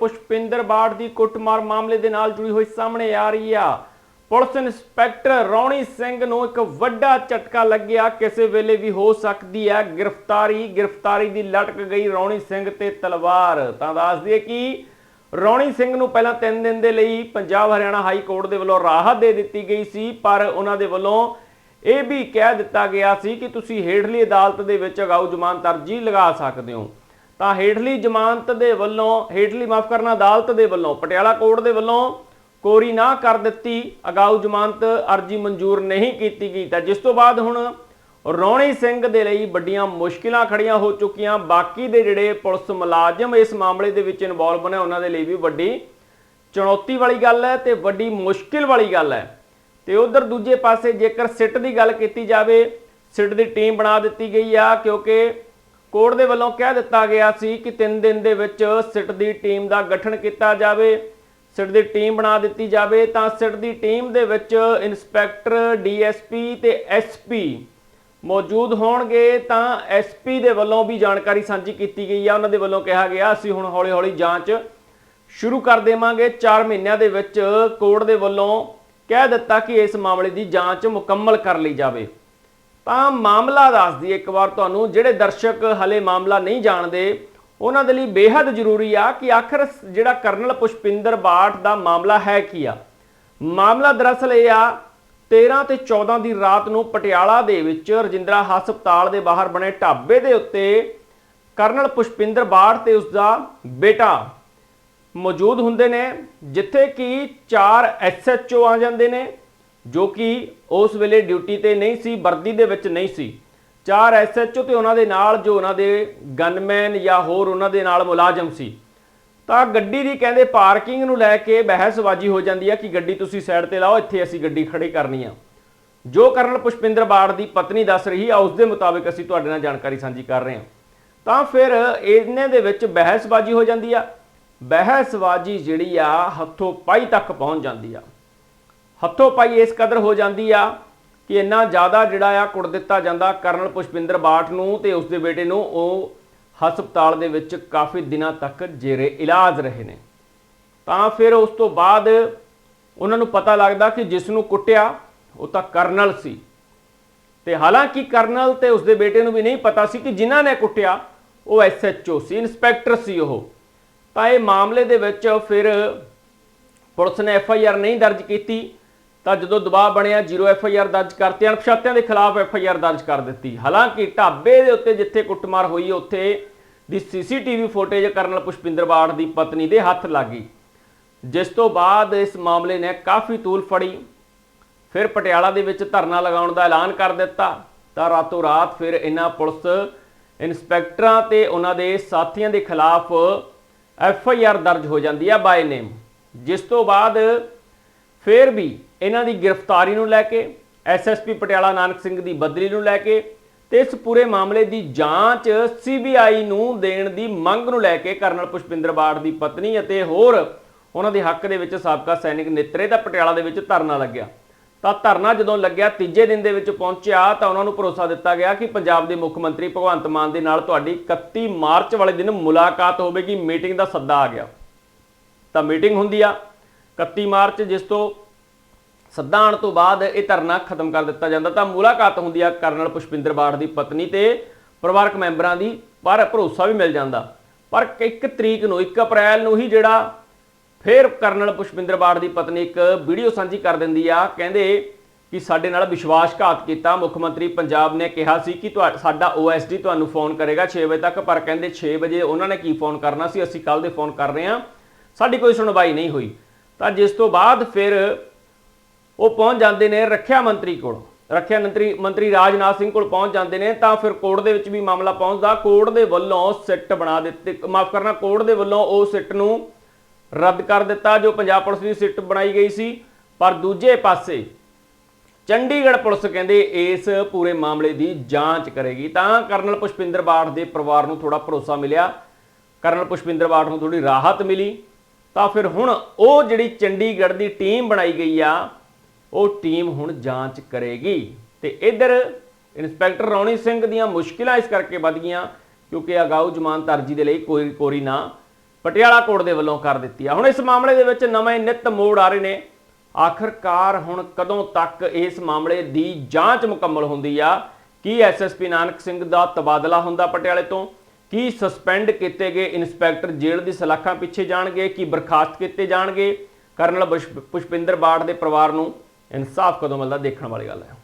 ਪੁਸ਼ਪਿੰਦਰ ਬਾੜ ਦੀ ਕੁੱਟਮਾਰ ਮਾਮਲੇ ਦੇ ਨਾਲ ਜੁੜੀ ਹੋਈ ਸਾਹਮਣੇ ਆ ਰਹੀ ਆ। ਪੁਲਿਸ ਇੰਸਪੈਕਟਰ ਰੌਣੀ ਸਿੰਘ ਨੂੰ ਇੱਕ ਵੱਡਾ ਝਟਕਾ ਲੱਗਿਆ। ਕਿਸੇ ਵੇਲੇ ਵੀ ਹੋ ਸਕਦੀ ਹੈ। ਗ੍ਰਿਫਤਾਰੀ ਗ੍ਰਿਫਤਾਰੀ ਦੀ ਲਟਕ ਗਈ ਰੌਣੀ ਸਿੰਘ ਤੇ ਤਲਵਾਰ। ਤਾਂ ਦੱਸ ਦਈਏ ਕਿ ਰੌਣੀ ਸਿੰਘ ਨੂੰ ਪਹਿਲਾਂ 3 ਦਿਨ ਦੇ ਲਈ ਪੰਜਾਬ ਹਰਿਆਣਾ ਹਾਈ ਕੋਰਟ ਦੇ ਵੱਲੋਂ ਰਾਹਤ ਦੇ ਦਿੱਤੀ ਗਈ ਸੀ, ਪਰ ਉਹਨਾਂ ਦੇ ਵੱਲੋਂ ਇਹ ਵੀ ਕਹਿ ਦਿੱਤਾ ਗਿਆ ਸੀ ਕਿ ਤੁਸੀਂ ਹੇਠਲੀ ਅਦਾਲਤ ਦੇ ਵਿੱਚ ਅਗਾਊ ਜ਼ਮਾਨਤ ਅਰਜੀ ਲਗਾ ਸਕਦੇ ਹੋ। ਤਾਂ ਹੇਠਲੀ ਜ਼ਮਾਨਤ ਦੇ ਵੱਲੋਂ, ਹੇਠਲੀ ਮਾਫ ਕਰਨਾ ਅਦਾਲਤ ਦੇ ਵੱਲੋਂ, ਪਟਿਆਲਾ ਕੋਰਟ ਦੇ ਵੱਲੋਂ ਕੋਰੀ ਨਾ ਕਰ ਦਿੱਤੀ, ਅਗਾਊ ਜ਼ਮਾਨਤ ਅਰਜੀ ਮਨਜ਼ੂਰ ਨਹੀਂ ਕੀਤੀ ਗਈ। ਤਾਂ ਜਿਸ ਤੋਂ ਬਾਅਦ ਹੁਣ ਰੌਣੀ ਸਿੰਘ ਦੇ ਲਈ ਵੱਡੀਆਂ ਮੁਸ਼ਕਿਲਾਂ ਖੜੀਆਂ ਹੋ ਚੁੱਕੀਆਂ। ਬਾਕੀ ਦੇ ਜਿਹੜੇ ਪੁਲਿਸ ਮੁਲਾਜ਼ਮ ਇਸ ਮਾਮਲੇ ਦੇ ਵਿੱਚ ਇਨਵੋਲਵ ਨੇ, ਉਹਨਾਂ ਦੇ ਲਈ ਵੀ ਵੱਡੀ ਚੁਣੌਤੀ ਵਾਲੀ ਗੱਲ ਹੈ ਤੇ ਵੱਡੀ ਮੁਸ਼ਕਿਲ ਵਾਲੀ ਗੱਲ ਹੈ। ਤੇ ਉਧਰ ਦੂਜੇ ਪਾਸੇ ਜੇਕਰ ਸਿੱਟ ਦੀ ਗੱਲ ਕੀਤੀ ਜਾਵੇ, ਸਿੱਟ ਦੀ ਟੀਮ ਬਣਾ ਦਿੱਤੀ ਗਈ ਆ, ਕਿਉਂਕਿ ਕੋਰਟ ਦੇ ਵੱਲੋਂ ਕਹਿ ਦਿੱਤਾ ਗਿਆ ਸੀ ਕਿ 3 ਦਿਨ ਦੇ ਵਿੱਚ ਸਿੱਟ ਦੀ ਟੀਮ ਦਾ ਗਠਨ ਕੀਤਾ ਜਾਵੇ, ਸਿੱਟ ਦੀ ਟੀਮ ਬਣਾ ਦਿੱਤੀ ਜਾਵੇ, ਤਾਂ ਸਿੱਟ ਦੀ ਟੀਮ ਦੇ ਵਿੱਚ ਇਨਸਪੈਕਟਰ ਡੀਐਸਪੀ ਤੇ ਐਸਪੀ ਮੌਜੂਦ ਹੋਣਗੇ, ਤਾਂ ਐਸਪੀ ਦੇ ਵੱਲੋਂ ਵੀ ਜਾਣਕਾਰੀ ਸਾਂਝੀ ਕੀਤੀ ਗਈ ਆ। ਉਹਨਾਂ ਦੇ ਵੱਲੋਂ ਕਿਹਾ ਗਿਆ, ਅਸੀਂ ਹੁਣ ਹੌਲੀ-ਹੌਲੀ ਜਾਂਚ ਸ਼ੁਰੂ ਕਰ ਦੇਵਾਂਗੇ। 4 ਮਹੀਨਿਆਂ ਦੇ ਵਿੱਚ ਕੋਰਟ ਦੇ ਵੱਲੋਂ ਕਹਿ ਦਿੱਤਾ ਕਿ ਇਸ ਮਾਮਲੇ ਦੀ ਜਾਂਚ ਮੁਕੰਮਲ ਕਰ ਲਈ ਜਾਵੇ। ਤਾਂ ਮਾਮਲਾ ਦੱਸਦੀ ਇੱਕ ਵਾਰ ਤੁਹਾਨੂੰ, ਜਿਹੜੇ ਦਰਸ਼ਕ ਹਲੇ ਮਾਮਲਾ ਨਹੀਂ ਜਾਣਦੇ, ਉਹਨਾਂ ਦੇ ਲਈ ਬੇहद ਜ਼ਰੂਰੀ ਆ ਕਿ ਆਖਰ ਜਿਹੜਾ ਕਰਨਲ ਪੁਸ਼ਪਿੰਦਰ ਬਾਠ ਦਾ ਮਾਮਲਾ ਹੈ ਕੀ ਆ? ਮਾਮਲਾ ਦਰਅਸਲ ਇਹ ਆ 13 ਤੇ 14 ਦੀ ਰਾਤ ਨੂੰ ਪਟਿਆਲਾ ਦੇ ਵਿੱਚ ਰਜਿੰਦਰਾ ਹਸਪਤਾਲ ਦੇ ਬਾਹਰ ਬਣੇ ਢਾਬੇ ਦੇ ਉੱਤੇ ਕਰਨਲ ਪੁਸ਼ਪਿੰਦਰ ਬਾਠ ਤੇ ਉਸ ਦਾ ਬੇਟਾ ਮੌਜੂਦ ਹੁੰਦੇ ਨੇ, ਜਿੱਥੇ ਕਿ ਚਾਰ ਐਸਐਚਓ ਆ ਜਾਂਦੇ ਨੇ ਜੋ ਕਿ ਉਸ ਵੇਲੇ ਡਿਊਟੀ ਤੇ ਨਹੀਂ ਸੀ, ਵਰਦੀ ਦੇ ਵਿੱਚ ਨਹੀਂ ਸੀ। ਚਾਰ ਐਸਐਚਓ ਤੇ ਉਹਨਾਂ ਦੇ ਨਾਲ ਜੋ ਉਹਨਾਂ ਦੇ ਗਨਮੈਨ ਜਾਂ ਹੋਰ ਉਹਨਾਂ ਦੇ ਨਾਲ ਮੁਲਾਜ਼ਮ ਸੀ। ਤਾਂ ਗੱਡੀ ਦੀ ਕਹਿੰਦੇ ਪਾਰਕਿੰਗ ਨੂੰ ਲੈ ਕੇ ਬਹਿਸਬਾਜ਼ੀ ਹੋ ਜਾਂਦੀ ਆ ਕਿ ਗੱਡੀ ਤੁਸੀਂ ਸਾਈਡ ਤੇ ਲਾਓ, ਇੱਥੇ ਅਸੀਂ ਗੱਡੀ ਖੜੀ ਕਰਨੀ ਆ। ਜੋ ਕਰਨਲ ਪੁਸ਼ਪਿੰਦਰ ਬਾੜ ਦੀ ਪਤਨੀ ਦੱਸ ਰਹੀ ਆ, ਉਸ ਦੇ ਮੁਤਾਬਿਕ ਅਸੀਂ ਤੁਹਾਡੇ ਨਾਲ ਜਾਣਕਾਰੀ ਸਾਂਝੀ ਕਰ ਰਹੇ ਹਾਂ ਤਾਂ ਫਿਰ ਇਹਨੇ ਦੇ ਵਿੱਚ ਬਹਿਸਬਾਜ਼ੀ ਹੋ ਜਾਂਦੀ ਆ। ਬਹਿਸਬਾਜ਼ੀ ਜਿਹੜੀ ਆ, ਹੱਥੋਂ ਪਾਈ ਤੱਕ ਪਹੁੰਚ ਜਾਂਦੀ ਆ। ਹੱਥੋਂ ਪਾਈ ਇਸ ਕਦਰ ਹੋ ਜਾਂਦੀ ਆ ਕਿ ਇੰਨਾ ਜ਼ਿਆਦਾ ਜਿਹੜਾ ਆ ਕੁੱਟ ਦਿੱਤਾ ਜਾਂਦਾ ਕਰਨਲ ਪੁਸ਼ਪਿੰਦਰ ਬਾਠ ਨੂੰ ਤੇ ਉਸ ਦੇ ਬੇਟੇ ਨੂੰ। ਉਹ ਹਸਪਤਾਲ ਦੇ ਵਿੱਚ ਕਾਫੀ ਦਿਨਾਂ ਤੱਕ ਜੇਰੇ ਇਲਾਜ ਰਹੇ ਨੇ। ਤਾਂ ਫਿਰ ਉਸ ਤੋਂ ਬਾਅਦ ਉਹਨਾਂ ਨੂੰ ਪਤਾ ਲੱਗਦਾ ਕਿ ਜਿਸ ਨੂੰ ਕੁੱਟਿਆ, ਉਹ ਤਾਂ ਕਰਨਲ ਸੀ। ਤੇ ਹਾਲਾਂਕਿ ਕਰਨਲ ਤੇ ਉਸਦੇ ਬੇਟੇ ਨੂੰ ਵੀ ਨਹੀਂ ਪਤਾ ਸੀ ਕਿ ਜਿਨ੍ਹਾਂ ਨੇ ਕੁੱਟਿਆ, ਉਹ ਐਸਐਚਓ ਸੀ ਇਨਸਪੈਕਟਰ ਸੀ ਉਹ। ਤਾਂ ਇਹ ਮਾਮਲੇ ਦੇ ਵਿੱਚ ਫਿਰ ਪੁਲਿਸ ਨੇ ਐਫਆਈਆਰ ਨਹੀਂ ਦਰਜ ਕੀਤੀ। ਤਾਂ ਜਦੋਂ ਦਬਾਅ ਬਣਿਆ, ਜ਼ੀਰੋ ਆਰ ਦਰਜ ਕਰਤੀ, ਅਣਪਛਾਤਿਆਂ ਦੇ ਖਿਲਾਫ ਐੱਫ ਆਈ ਆਰ ਦਰਜ ਕਰ ਦਿੱਤੀ। ਹਾਲਾਂਕਿ ਢਾਬੇ ਦੇ ਉੱਤੇ ਜਿੱਥੇ ਕੁੱਟਮਾਰ ਹੋਈ, ਉੱਥੇ ਦੀ CCTV footage colonel Pushpinder Bath ਦੀ ਪਤਨੀ ਦੇ ਹੱਥ ਲੱਗੀ ਜਿਸ ਤੋਂ ਬਾਅਦ ਇਸ ਮਾਮਲੇ ਨੇ ਕਾਫੀ ਤੂਲ ਫੜੀ। ਫਿਰ ਪਟਿਆਲਾ ਦੇ ਵਿੱਚ ਧਰਨਾ ਲਗਾਉਣ ਦਾ ਐਲਾਨ ਕਰ ਦਿੱਤਾ। ਤਾਂ ਰਾਤੋਂ ਰਾਤ ਫਿਰ ਇਹਨਾਂ ਪੁਲਿਸ ਇਨਸਪੈਕਟਰਾਂ ਤੇ ਉਹਨਾਂ ਦੇ ਸਾਥੀਆਂ ਦੇ ਖਿਲਾਫ ਐਫ ਆਈ ਆਰ ਦਰਜ ਹੋ ਜਾਂਦੀ ਹੈ ਬਾਏ ਨੇਮ ਜਿਸ ਤੋਂ ਬਾਅਦ ਫਿਰ ਵੀ ਇਹਨਾਂ ਦੀ ਗ੍ਰਿਫਤਾਰੀ ਨੂੰ ਲੈ ਕੇ ਐਸਐਸਪੀ ਪਟਿਆਲਾ ਨਾਨਕ ਸਿੰਘ ਦੀ ਬਦਲੀ ਨੂੰ ਲੈ ਕੇ ਤੇ ਇਸ ਪੂਰੇ ਮਾਮਲੇ ਦੀ ਜਾਂਚ ਸੀਬੀਆਈ ਨੂੰ ਦੇਣ ਦੀ ਮੰਗ ਨੂੰ ਲੈ ਕੇ ਕਰਨਲ ਪੁਸ਼ਪਿੰਦਰ ਬਾੜ ਦੀ ਪਤਨੀ ਅਤੇ ਹੋਰ ਉਹਨਾਂ ਦੇ ਹੱਕ ਦੇ ਵਿੱਚ ਸਾਬਕਾ ਸੈਨਿਕ ਨਿਤਰੇ ਦਾ ਪਟਿਆਲਾ ਦੇ ਵਿੱਚ ਧਰਨਾ ਲੱਗਿਆ। ਤਾਂ ਧਰਨਾ ਜਦੋਂ ਲੱਗਿਆ, ਤੀਜੇ ਦਿਨ ਦੇ ਵਿੱਚ ਪਹੁੰਚਿਆ ਤਾਂ ਉਹਨਾਂ ਨੂੰ ਭਰੋਸਾ ਦਿੱਤਾ ਗਿਆ ਕਿ ਪੰਜਾਬ ਦੇ ਮੁੱਖ ਮੰਤਰੀ ਭਗਵੰਤ ਮਾਨ ਦੇ ਨਾਲ ਤੁਹਾਡੀ 31 ਮਾਰਚ ਵਾਲੇ ਦਿਨ ਮੁਲਾਕਾਤ ਹੋਵੇਗੀ, ਮੀਟਿੰਗ ਦਾ ਸੱਦਾ ਆ ਗਿਆ। ਤਾਂ ਮੀਟਿੰਗ ਹੁੰਦੀ ਆ 31 ਮਾਰਚ, ਜਿਸ ਤੋਂ ਸੱਦਾ ਆਉਣ ਤੋਂ ਬਾਅਦ ਇਹ ਧਰਨਾ ਖਤਮ ਕਰ ਦਿੱਤਾ ਜਾਂਦਾ। ਤਾਂ ਮੁਲਾਕਾਤ ਹੁੰਦੀ ਆ ਕਰਨਲ ਪੁਸ਼ਪਿੰਦਰ ਬਾੜ ਦੀ ਪਤਨੀ ਤੇ ਪਰਿਵਾਰਕ ਮੈਂਬਰਾਂ ਦੀ, ਪਰ ਭਰੋਸਾ ਵੀ ਮਿਲ ਜਾਂਦਾ। ਪਰ 1 ਤਰੀਕ ਨੂੰ 1 ਅਪ੍ਰੈਲ ਨੂੰ ਹੀ ਜਿਹੜਾ ਫਿਰ ਕਰਨਲ ਪੁਸ਼ਪਿੰਦਰ ਬਾੜ ਦੀ ਪਤਨੀ ਇੱਕ ਵੀਡੀਓ ਸਾਂਝੀ ਕਰ ਦਿੰਦੀ ਆ, ਕਹਿੰਦੇ ਕਿ ਸਾਡੇ ਨਾਲ ਵਿਸ਼ਵਾਸਘਾਤ ਕੀਤਾ। ਮੁੱਖ ਮੰਤਰੀ ਪੰਜਾਬ ਨੇ ਕਿਹਾ ਸੀ ਕਿ ਤੁਹਾ- ਸਾਡਾ ਓਐਸਡੀ ਤੁਹਾਨੂੰ ਫੋਨ ਕਰੇਗਾ 6 ਵਜੇ ਤੱਕ, ਪਰ ਕਹਿੰਦੇ 6 ਵਜੇ ਉਹਨਾਂ ਨੇ ਕੀ ਫੋਨ ਕਰਨਾ ਸੀ? ਅਸੀਂ ਕੱਲ ਦੇ ਫੋਨ ਕਰ ਰਹੇ ਹਾਂ। ਸਾਡੀ ਕੋਈ ਸੁਣਵਾਈ ਨਹੀਂ ਹੋਈ। ਤਾਂ ਜਿਸ ਤੋਂ ਬਾਅਦ ਫਿਰ ਉਹ ਪਹੁੰਚ ਜਾਂਦੇ ਨੇ ਰੱਖਿਆ ਮੰਤਰੀ ਕੋਲ। ਰੱਖਿਆ ਮੰਤਰੀ ਮੰਤਰੀ ਰਾਜਨਾਥ ਸਿੰਘ ਕੋਲ ਪਹੁੰਚ ਜਾਂਦੇ ਨੇ, ਤਾਂ ਫਿਰ ਕੋਰਟ ਦੇ ਵਿੱਚ ਵੀ ਮਾਮਲਾ ਪਹੁੰਚਦਾ। ਕੋਰਟ ਦੇ ਵੱਲੋਂ ਸਿੱਟ ਬਣਾ ਦਿੱਤੇ ਮਾਫ ਕਰਨਾ, ਕੋਰਟ ਦੇ ਵੱਲੋਂ ਉਹ ਸਿੱਟ ਨੂੰ ਰੱਦ ਕਰ ਦਿੱਤਾ, ਜੋ ਪੰਜਾਬ ਪੁਲਿਸ ਦੀ ਸਿੱਟ ਬਣਾਈ ਗਈ ਸੀ। ਪਰ ਦੂਜੇ ਪਾਸੇ ਚੰਡੀਗੜ੍ਹ ਪੁਲਿਸ ਕਹਿੰਦੇ ਇਸ ਪੂਰੇ ਮਾਮਲੇ ਦੀ ਜਾਂਚ ਕਰੇਗੀ। ਤਾਂ ਕਰਨਲ ਪੁਸ਼ਪਿੰਦਰ ਬਾਠ ਦੇ ਪਰਿਵਾਰ ਨੂੰ ਥੋੜਾ ਭਰੋਸਾ ਮਿਲਿਆ। ਕਰਨਲ ਪੁਸ਼ਪਿੰਦਰ ਬਾਠ ਨੂੰ ਥੋੜੀ ਰਾਹਤ ਮਿਲੀ। ਤਾਂ ਫਿਰ ਹੁਣ ਉਹ ਜਿਹੜੀ ਚੰਡੀਗੜ੍ਹ ਦੀ ਟੀਮ ਬਣਾਈ ਗਈ ਆ ਉਹ ਟੀਮ ਹੁਣ ਜਾਂਚ ਕਰੇਗੀ। ਤੇ ਇਧਰ ਇਨਸਪੈਕਟਰ ਰੌਣੀ ਸਿੰਘ ਦੀਆਂ ਮੁਸ਼ਕਿਲਾਂ ਇਸ ਕਰਕੇ ਵੱਧ ਗਈਆਂ ਕਿਉਂਕਿ ਅਗਾਊ ਜ਼ਮਾਨਤ ਅਰਜੀ ਦੇ ਲਈ ਕੋਈ ਕੋਰੀ ਨਾ ਪਟਿਆਲਾ ਕੋਰਟ ਦੇ ਵੱਲੋਂ ਕਰ ਦਿੱਤੀ ਆ। ਹੁਣ ਇਸ ਮਾਮਲੇ ਦੇ ਵਿੱਚ ਨਵੇਂ ਨਿੱਤ ਮੋੜ ਆ ਰਹੇ ਨੇ। ਆਖਰਕਾਰ ਹੁਣ ਕਦੋਂ ਤੱਕ ਇਸ ਮਾਮਲੇ ਦੀ ਜਾਂਚ ਮੁਕੰਮਲ ਹੁੰਦੀ ਆ? ਕੀ ਐਸਐਸਪੀ ਨਾਨਕ ਸਿੰਘ ਦਾ ਤਬਾਦਲਾ ਹੁੰਦਾ ਪਟਿਆਲੇ ਤੋਂ? ਕੀ ਸਸਪੈਂਡ ਕੀਤੇ ਗਏ ਇਨਸਪੈਕਟਰ ਜੇਲ੍ਹ ਦੀ ਸਲਾਖਾਂ ਪਿੱਛੇ ਜਾਣਗੇ? ਕੀ ਬਰਖਾਸਤ ਕੀਤੇ ਜਾਣਗੇ? ਕਰਨਲ ਪੁਸ਼ਪ- ਪੁਸ਼ਪਿੰਦਰ ਬਾੜ ਦੇ ਪਰਿਵਾਰ ਨੂੰ ਇਨਸਾਫ ਕਦੋਂ ਮਿਲਦਾ ਦੇਖਣ ਵਾਲੀ ਗੱਲ ਹੈ।